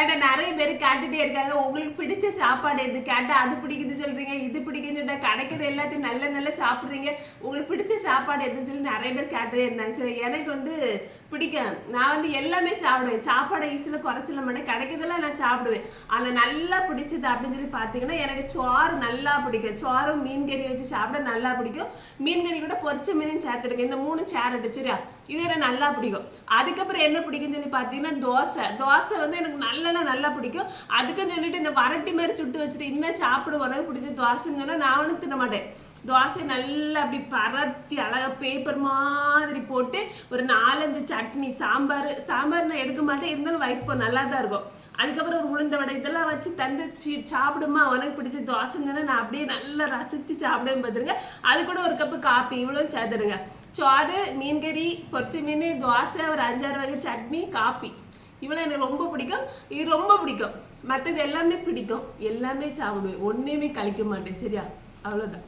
ஏன்னா நிறைய பேர் கேட்டுட்டே இருக்காங்க. உங்களுக்கு பிடிச்ச சாப்பாடு எது? கேட்டால் அது பிடிக்குது சொல்றீங்க இது பிடிக்குன்னு சொல்லிட்டு கிடைக்கிறது எல்லாத்தையும் நல்ல நல்ல சாப்பிட்றீங்க. உங்களுக்கு பிடிச்ச சாப்பாடு எதுன்னு சொல்லி நிறைய பேர் கேட்டுட்டே இருந்தாங்க. சரி எனக்கு வந்து பிடிக்கும். நான் வந்து எல்லாமே சாப்பிடுவேன். சாப்பாடை ஈஸியில் குறைச்சிட மாட்டேன். கிடைக்கிறதெல்லாம் நான் சாப்பிடுவேன். ஆனால் நல்லா பிடிச்சது அப்படின்னு சொல்லி பார்த்தீங்கன்னா எனக்கு சோறு நல்லா பிடிக்கும். சோறும் மீன் கறி வச்சு சாப்பிட நல்லா பிடிக்கும். மீன் கறி கூட பொரிச்ச மீனும் சேர்த்துருக்கேன். இந்த மூணு சேரட்டு சரியா? இது எனக்கு நல்லா பிடிக்கும். அதுக்கப்புறம் என்ன பிடிக்குன்னு சொல்லி பார்த்தீங்கன்னா தோசை. தோசை வந்து எனக்கு நல்லனா நல்லா பிடிக்கும். அதுக்குன்னு சொல்லிட்டு இந்த வரட்டி மாதிரி சுட்டு வச்சுட்டு இன்னும் சாப்பிடுவோம் உனக்கு பிடிச்ச தோசைன்னு சொன்னால் நான் ஒன்றும் தின்ன மாட்டேன். தோசை நல்லா அப்படி பரத்தி அழகா பேப்பர் மாதிரி போட்டு ஒரு நாலஞ்சு சட்னி சாம்பார். சாம்பார் நான் எடுக்க மாட்டேன். இருந்தாலும் வைப்போம் நல்லா தான் இருக்கும். அதுக்கப்புறம் ஒரு உளுந்த வடை இதெல்லாம் வச்சு தந்து சாப்பிடுமா? உனக்கு பிடிச்ச தோசைங்கன்னா நான் அப்படியே நல்லா ரசித்து சாப்பிடுவேன் பார்த்துருங்க அது கூட ஒரு கப்பு காப்பி இவ்வளோ சேர்த்துடுங்க. சோறு மீன்கறி பொச்சை மீன் தோசை ஒரு அஞ்சாறு வகை சட்னி காப்பி இவளை எனக்கு ரொம்ப பிடிக்கும். இது ரொம்ப பிடிக்கும். மற்றது எல்லாமே பிடிக்கும். எல்லாமே சாப்பிடுவேன். ஒன்றுமே கழிக்க மாட்டேன். சரியா? அவ்வளோதான்